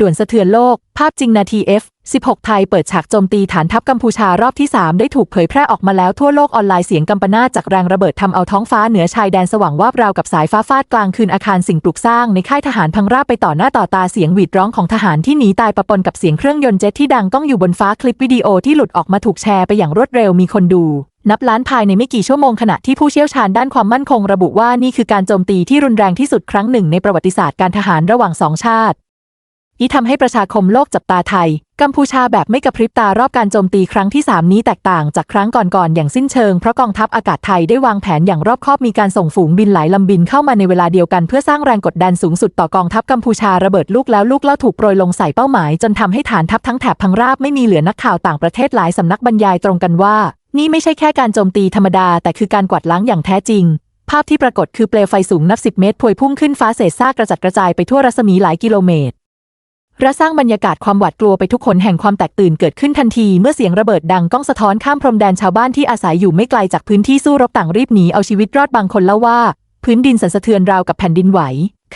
ด่วนสะเทือนโลก ภาพจริงนาที F 16 ไทยเปิดฉากโจมตีฐานทัพกัมพูชารอบที่ 3 ได้ถูกเผยแพร่ออกมาแล้วทั่วโลกออนไลน์เสียงกำปนาจากแรงระเบิดทำเอาท้องฟ้าเหนือชายแดนสว่างวาบราวกับสายฟ้าฟาดกลางคืนอาคารสิ่งปลูกสร้างในค่ายทหารพังราบไปต่อหน้าต่อตาเสียงหวีดร้องของทหารที่หนีตายปะปนกับเสียงเครื่องยนต์เจ็ตที่ดังก้องอยู่บนฟ้าคลิปวิดีโอที่หลุดออกมาถูกแชร์ไปอย่างรวดเร็วมีคนดูนับล้านภายในไม่กี่ชั่วโมงขณะที่ผู้เชี่ยวชาญด้านความมั่นคงระบุว่านี่คือการโจมตีที่รุนแรงที่สุดครั้งหนึ่งในประวัติศาสตร์การทหารระหว่างสองชาติ อีทำให้ประชาคมโลกจับตาไทย กัมพูชาแบบไม่กระพริบตารอบการโจมตีครั้งที่ 3 นี้แตกต่างจากครั้งก่อนๆอย่างสิ้นเชิง เพราะกองทัพอากาศไทยได้วางแผนอย่างรอบคอบมีการส่งฝูงบินหลายลำบินเข้ามาในเวลาเดียวกันเพื่อสร้างแรงกดดันสูงสุดต่อกองทัพกัมพูชาระเบิดลูกแล้วลูกเล่าถูกโปรยลงใส่เป้าหมาย จนทำให้ฐานทัพทั้งแถบพังราบไม่มีเหลือนักข่าวต่างประเทศหลายสำนักบรรยายตรงกันว่า นี่ไม่ใช่แค่การโจมตีธรรมดา แต่คือการกวาดล้างอย่างแท้จริงภาพที่ปรากฏคือเปลวไฟสูงนับสิบเมตรพวยพุ่งขึ้นฟ้าเศษซากกระจัดกระจายไปทั่วรัศมีหลายกิโลเมตร และสร้างบรรยากาศความหวาดกลัวไปทุกคนแห่งความแตกตื่นเกิดขึ้นทันที เมื่อเสียงระเบิดดังก้องสะท้อนข้ามพรมแดนชาวบ้านที่อาศัยอยู่ไม่ไกลจากพื้นที่สู้รบต่างรีบหนีเอาชีวิตรอดบางคนเล่าว่า พื้นดินสั่นสะเทือนราวกับแผ่นดินไหว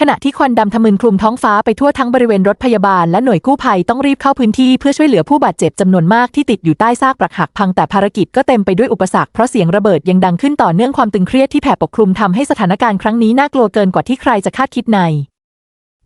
ขณะที่ควันดำทะมึนคลุมท้องฟ้าไปทั่วทั้งบริเวณรถพยาบาลและหน่วยกู้ภัยต้องรีบเข้าพื้นที่เพื่อช่วยเหลือผู้บาดเจ็บจำนวนมากที่ติดอยู่ใต้ซากปรักหักพังแต่ภารกิจก็เต็มไปด้วยอุปสรรคเพราะเสียงระเบิดยังดังขึ้นต่อเนื่องความตึงเครียดที่แผ่ปกคลุมทำให้สถานการณ์ครั้งนี้น่ากลัวเกินกว่าที่ใครจะคาดคิดใน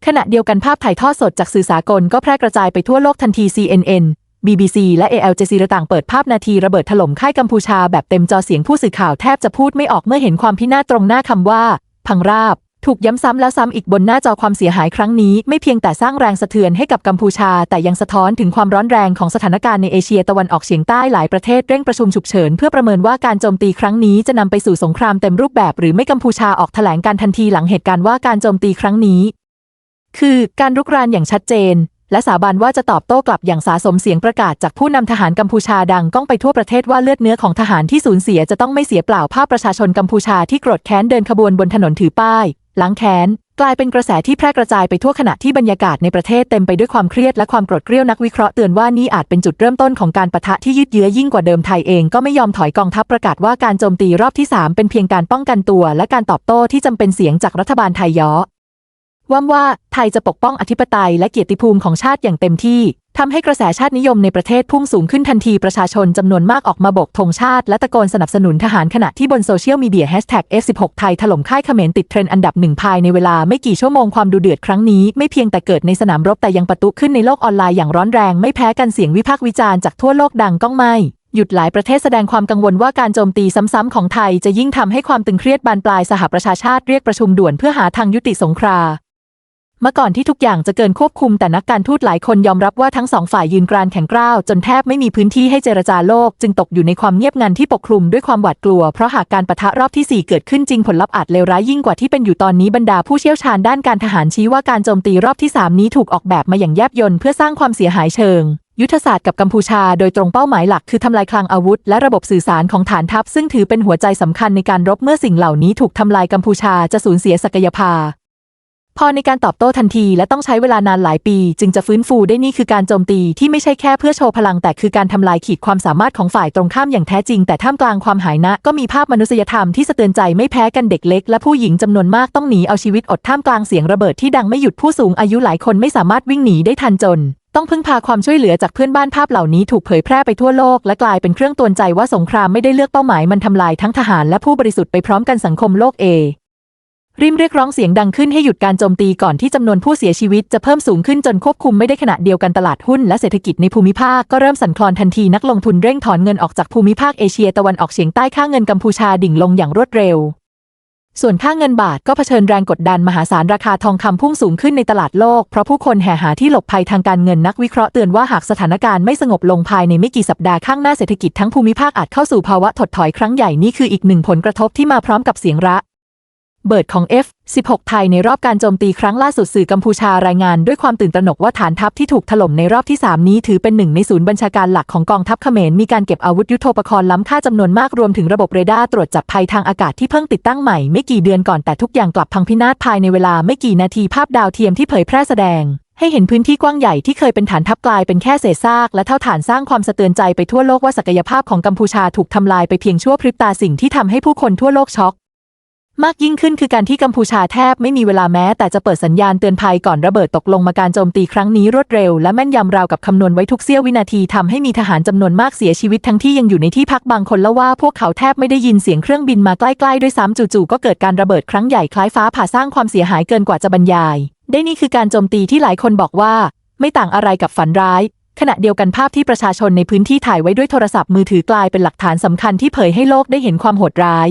ขณะเดียวกันภาพถ่ายทอดสดจากสื่อสากลก็แพร่กระจายไปทั่วโลกทันที CNN BBC และ AL Jazeera ต่างเปิดภาพนาทีระเบิดถล่มค่ายกัมพูชาแบบเต็มจอเสียงผู้สื่อข่าวแทบจะพูดไม่ออกเมื่อเห็นความพินาศตรงหน้าคำว่า พังราบ ถูกย้ำซ้ำแล้วซ้ำอีกบนหน้าจอความเสียหายครั้งนี้ ไม่เพียงแต่สร้างแรงสะเทือนให้กับกัมพูชา แต่ยังสะท้อนถึงความร้อนแรงของสถานการณ์ในเอเชียตะวันออกเฉียงใต้หลายประเทศเร่งประชุมฉุกเฉินเพื่อประเมินว่าการโจมตีครั้งนี้จะนำไปสู่สงครามเต็มรูปแบบหรือไม่กัมพูชาออกแถลงการทันทีหลังเหตุการณ์ว่าการโจมตีครั้งนี้ คือการรุกรานอย่างชัดเจน และสาบานว่าจะตอบโต้กลับอย่างสาสมเสียงประกาศจากผู้นำทหารกัมพูชาดังก้องไปทั่วประเทศว่าเลือดเนื้อของทหารที่สูญเสียจะต้องไม่เสียเปล่าภาพประชาชนกัมพูชาที่โกรธแค้นเดินขบวนบนถนนถือป้ายล้างแค้นกลายเป็นกระแสที่แพร่กระจายไปทั่วขณะที่บรรยากาศในประเทศเต็มไปด้วยความเครียดและความโกรธเกรี้ยวนักวิเคราะห์เตือนว่านี่อาจเป็นจุดเริ่มต้นของการประทะที่ยืดเยื้อยิ่งกว่าเดิมไทยเองก็ไม่ยอมถอยกองทัพประกาศว่าการโจมตีรอบที่สามเป็นเพียงการป้องกันตัว และการตอบโต้ที่จำเป็นเสียงจากรัฐบาลไทยย้อ ว่าว่าไทยจะปกป้องอธิปไตยและเกียรติภูมิของชาติอย่างเต็มที่ทำให้กระแสชาตินิยมในประเทศพุ่งสูงขึ้นทันทีประชาชนจำนวนมากออกมาโบกธงชาติและตะโกนสนับสนุนทหารขณะที่บนโซเชียลมีเดียแฮชแท็ก F16 ไทยถล่มค่ายเขมรติดเทรนด์อันดับหนึ่งภายในเวลาไม่กี่ชั่วโมงความดูเดือดครั้งนี้ไม่เพียงแต่เกิดในสนามรบแต่ยังปะทุขึ้นในโลกออนไลน์อย่างร้อนแรงไม่แพ้กันเสียงวิพากษ์วิจารณ์จากทั่วโลกดังก้องไม่หยุดหลายประเทศแสดงความกังวลว่าการโจมตีซ้ำๆของไทยจะยิ่งทำให้ความตึงเครียดบานปลายสหประชาชาติเรียกประชุมด่วนเพื่อหาทางยุติสงคราม มื่อก่อนที่ทุกอย่างจะเกินควบคุมแต่นักการทูตหลายคนยอมรับว่าทั้งสองฝ่ายยืนกรานแข็งกร้าวจนแทบไม่มีพื้นที่ให้เจรจาโลก จึงตกอยู่ในความเงียบงันที่ปกคลุมด้วยความหวาดกลัว เพราะหากการประทะรอบที่ 4 เกิดขึ้นจริงผลลัพธ์อาจเลวร้ายยิ่งกว่าที่เป็นอยู่ตอนนี้บรรดาผู้เชี่ยวชาญด้านการทหารชี้ว่าการโจมตีรอบที่ 3 นี้ถูกออกแบบมาอย่างแยบยลเพื่อสร้างความเสียหายเชิงยุทธศาสตร์กับกัมพูชาโดยตรงเป้าหมายหลักคือทำลายคลังอาวุธ และระบบสื่อสารของฐานทัพ ซึ่งถือเป็นหัวใจสำคัญในการรบเมื่อสิ่งเหล่านี้ถูกทำลายกัมพูชาจะสูญเสียศักยภาพ พอในการตอบโต้ทันทีและต้องใช้เวลานานหลายปี จึงจะฟื้นฟูได้นี่คือการโจมตีที่ไม่ใช่แค่เพื่อโชว์พลังแต่คือการทำลายขีดความสามารถของฝ่ายตรงข้ามอย่างแท้จริง แต่ท่ามกลางความหายนะ ก็มีภาพมนุษยธรรมที่สะเตือนใจไม่แพ้กันเด็กเล็กและผู้หญิงจำนวนมากต้องหนีเอาชีวิตอดท่ามกลางเสียงระเบิดที่ดังไม่หยุดผู้สูงอายุหลายคนไม่สามารถวิ่งหนีได้ทันจนต้องพึ่งพาความช่วยเหลือจากเพื่อนบ้านภาพเหล่านี้ถูกเผยแพร่ไปทั่วโลก และกลายเป็นเครื่องตือนใจว่าสงครามไม่ได้เลือกเป้าหมายมันทำลายทั้งทหารและผู้บริสุทธิ์ไปพร้อมกันสังคมโลกเอ ริมเรียกร้องเสียงดังขึ้นให้หยุดการโจมตีก่อนที่จำนวนผู้เสียชีวิตจะเพิ่มสูงขึ้นจนควบคุมไม่ได้ขณะเดียวกันตลาดหุ้นและเศรษฐกิจในภูมิภาคก็เริ่มสั่นคลอนทันทีนักลงทุนเร่งถอนเงินออกจากภูมิภาคเอเชียตะวันออกเฉียงใต้ค่าเงินกัมพูชาดิ่งลงอย่างรวดเร็ว ส่วนค่าเงินบาทก็เผชิญแรงกดดันมหาศาลราคาทองคำพุ่งสูงขึ้นในตลาดโลกเพราะผู้คนแห่หาที่หลบภัยทางการเงินนักวิเคราะห์เตือนว่าหากสถานการณ์ไม่สงบลงภายในไม่กี่สัปดาห์ข้างหน้าเศรษฐกิจทั้งภูมิภาคอาจเข้าสู่ภาวะถดถอยครั้งใหญ่นี่คืออีกหนึ่งผลกระทบที่มาพร้อมกับเสียงระ เบิดของ F16 ไทยในรอบการโจมตีครั้งล่าสุดสื่อกัมพูชารายงานด้วยความตื่นตระหนกว่าฐานทัพที่ถูกถล่มในรอบที่ 3 นี้ถือเป็นหนึ่งในศูนย์บัญชาการหลักของกองทัพเขมรมีการเก็บอาวุธยุโทโธปกรณ์ล้ำค่าจำนวนมากรวมถึงระบบเรดาร์ตรวจจับภัยทางอากาศที่เพิ่งติดตั้งใหม่ไม่กี่เดือนก่อนแต่ทุกอย่างกลับพังพินาศภายในเวลาไม่กี่นาทีภาพดาวเทียมที่เผยแพร่แสดงให้เห็นพื้นที่กว้างใหญ่ที่เคยเป็นฐานทัพกลายเป็นแค่เศษซากและเท่าฐานสร้างความสะเตือนใจไปทั่วโลกว่าศักยภาพของกัมพูชาถูกทำลายไปเพียงชั่วพริบตาสิ่งที่ทำให้ผู้คนทั่วโลกช็อก มากยิ่งขึ้นคือการที่กัมพูชาแทบไม่มีเวลาแม้ แต่จะเปิดสัญญาณเตือนภัยก่อนระเบิดตกลงมาการโจมตีครั้งนี้รวดเร็ว และแม่นยำราวกับคำนวณไว้ทุกเสี้ยววินาทีทำให้มีทหารจำนวนมากเสียชีวิตทั้งที่ยังอยู่ในที่พักบางคนเล่าว่าพวกเขาแทบไม่ได้ยินเสียงเครื่องบินมาใกล้ๆด้วยซ้ำจู่ๆก็เกิดการระเบิดครั้งใหญ่คล้ายฟ้าผ่าสร้างความเสียหายเกินกว่าจะบรรยาย ได้นี่คือการโจมตีที่หลายคนบอกว่า ไม่ต่างอะไรกับฝันร้ายขณะเดียวกันภาพที่ประชาชนในพื้นที่ถ่ายไว้ด้วยโทรศัพท์มือถือกลายเป็นหลักฐานสำคัญที่เผยให้โลกได้เห็นความโหดร้าย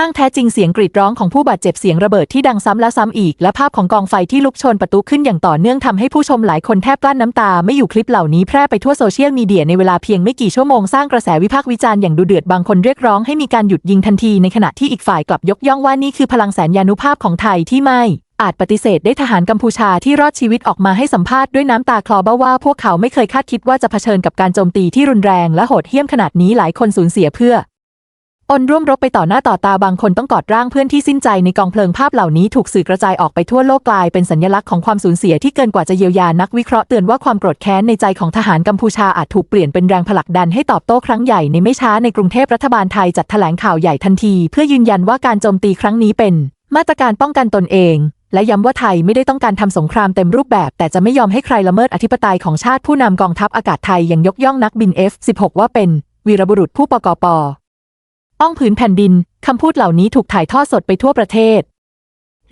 ห้างแท้จริงเสียงกรีดร้องของผู้บาดเจ็บเสียงระเบิดที่ดังซ้ำแล้วซ้ำอีก และภาพของกองไฟที่ลุกชนประตูขึ้นอย่างต่อเนื่องทำให้ผู้ชมหลายคนแทบกลั้นน้ำตา ไม่อยู่คลิปเหล่านี้แพร่ไปทั่วโซเชียลมีเดียในเวลาเพียงไม่กี่ชั่วโมงสร้างกระแสวิพากษ์วิจารณ์อย่างดุเดือดบางคนเรียกร้องให้มีการหยุดยิงทันทีในขณะที่อีกฝ่ายกลับยกย่องว่านี่คือพลังแสนยานุภาพของไทยที่ไม่อาจปฏิเสธได้ทหารกัมพูชาที่รอดชีวิตออกมาให้สัมภาษณ์ด้วยน้ำตาคลอเบ้าว่าพวกเขาไม่เคยคาดคิดว่าจะเผชิญกับการโจมตีที่รุนแรงและโหดเหี้ยมขนาดนี้หลายคนสูญเสียเพื่อ อนร่วมรบไปต่อหน้าต่อตาบางคนต้องกอดร่างเพื่อนที่สิ้นใจในกองเพลิงภาพเหล่านี้ถูกสื่อกระจายออกไปทั่วโลกกลายเป็นสัญลักษณ์ของความสูญเสียที่เกินกว่าจะเยียวยานักวิเคราะห์เตือนว่าความโกรธแค้นในใจของทหารกัมพูชาอาจถูกเปลี่ยนเป็นแรงผลักดันให้ตอบโต้ครั้งใหญ่ในไม่ช้าในกรุงเทพรัฐบาลไทยจัดแถลงข่าวใหญ่ทันที เพื่อยืนยันว่าการโจมตีครั้งนี้เป็น มาตรการป้องกันตนเอง และย้ำว่าไทยไม่ได้ต้องการทำสงครามเต็มรูปแบบ แต่จะไม่ยอมให้ใครละเมิดอธิปไตยของชาติผู้นำกองทัพอากาศไทยยังยกย่องนักบิน F16 ว่าเป็นวีรบุรุษผู้ปกป อ้องผืนแผ่นดิน คำพูดเหล่านี้ถูกถ่ายทอดสดไปทั่วประเทศ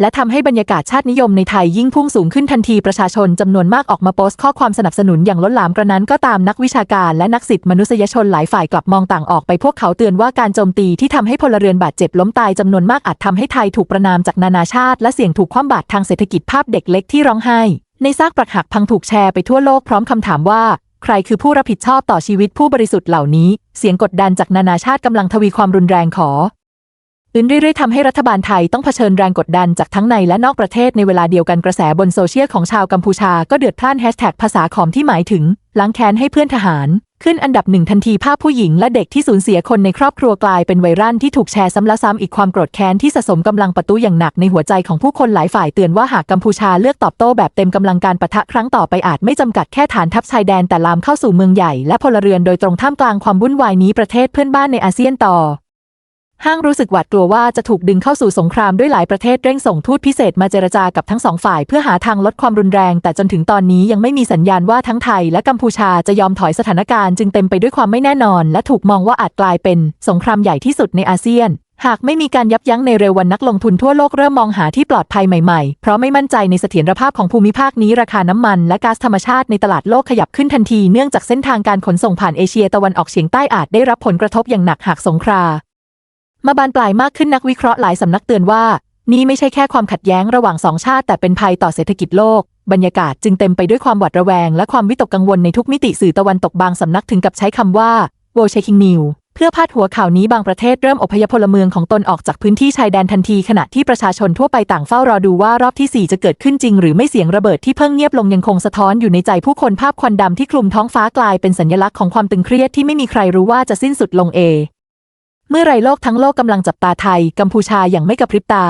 และทำให้บรรยากาศชาตินิยมในไทยยิ่งพุ่งสูงขึ้นทันทีประชาชนจำนวนมากออกมาโพสต์ข้อความสนับสนุนอย่างล้นหลามกระนั้นก็ตามนักวิชาการและนักสิทธิมนุษยชนหลายฝ่ายกลับมองต่างออกไปพวกเขาเตือนว่าการโจมตีที่ทำให้พลเรือนบาดเจ็บล้มตายจำนวนมากอาจทำให้ไทยถูกประนามจากนานาชาติ และเสี่ยงถูกคว่ำบาตรทางเศรษฐกิจภาพเด็กเล็กที่ร้องไห้ในซากปรักหักพังถูกแชร์ไปทั่วโลกพร้อมคำถามว่า ใครคือผู้รับผิดชอบต่อชีวิตผู้บริสุทธิ์เหล่านี้ เสียงกดดันจากนานาชาติกำลังทวีความรุนแรงขออื่นเรื่อยๆทำให้รัฐบาลไทยต้องเผชิญแรงกดดันจากทั้งในและนอกประเทศในเวลาเดียวกันกระแสบนโซเชียลของชาวกัมพูชาก็เดือดพล่านแฮชแท็กภาษาขอมที่หมายถึงล้างแค้นให้เพื่อนทหาร ขึ้นอันดับหนึ่งทันทีภาพผู้หญิงและเด็กที่สูญเสียคนในครอบครัวกลายเป็นไวรัลที่ถูกแชร์ซ้ำและซ้ำอีกความโกรธแค้นที่สะสมกำลังประตูอย่างหนักในหัวใจของผู้คนหลายฝ่ายเตือนว่าหากกัมพูชาเลือกตอบโต้แบบเต็มกำลังการปะทะครั้งต่อไปอาจไม่จำกัดแค่ฐานทัพชายแดนแต่ลามเข้าสู่เมืองใหญ่และพลเรือนโดยตรงท่ามกลางความวุ่นวายนี้ประเทศเพื่อนบ้านในอาเซียนต่อ ห้างรู้สึกหวาดกลัวว่าจะถูกดึงเข้าสู่สงครามด้วยหลายประเทศเร่งส่งทูตพิเศษมาเจรจากับทั้งสองฝ่ายเพื่อหาทางลดความรุนแรง แต่จนถึงตอนนี้ยังไม่มีสัญญาณว่าทั้งไทยและกัมพูชาจะยอมถอยสถานการณ์จึงเต็มไปด้วยความไม่แน่นอน และถูกมองว่าอาจกลายเป็นสงครามใหญ่ที่สุดในอาเซียน หากไม่มีการยับยั้งในเร็ววันนักลงทุนทั่วโลกเริ่มมองหาที่ปลอดภัยใหม่ๆ เพราะไม่มั่นใจในเสถียรภาพของภูมิภาคนี้ราคาน้ำมันและก๊าซธรรมชาติในตลาดโลกขยับขึ้นทันทีเนื่องจากเส้นทางการขนส่งผ่านเอเชียตะวันออกเฉียงใต้อาจได้รับผลกระทบอย่างหนักหากสงคราม มาบานปลายมากขึ้นนักวิเคราะห์หลายสำนักเตือนว่า นี่ไม่ใช่แค่ความขัดแย้งระหว่างสองชาติแต่เป็นภัยต่อเศรษฐกิจโลก บรรยากาศจึงเต็มไปด้วยความหวาดระแวง และความวิตกกังวลในทุกมิติสื่อตะวันตกบางสำนักถึงกับใช้คำว่า world shaking news เพื่อพาดหัวข่าวนี้บางประเทศเริ่มอพยพพลเมืองของตนออกจากพื้นที่ชายแดนทันทีขณะที่ประชาชนทั่วไปต่างเฝ้ารอดูว่ารอบที่ 4 จะเกิดขึ้นจริงหรือไม่เสียงระเบิดที่เพิ่งเงียบลงยังคงสะท้อนอยู่ในใจผู้คนภาพควันดำที่คลุมท้องฟ้ากลายเป็นสัญลักษณ์ของความตึงเครียดที่ไม่มีใครรู้ว่าจะสิ้นสุดลงเอ เมื่อไรโลกทั้งโลกกำลังจับตาไทยกัมพูชาอย่างไม่กระพริบตา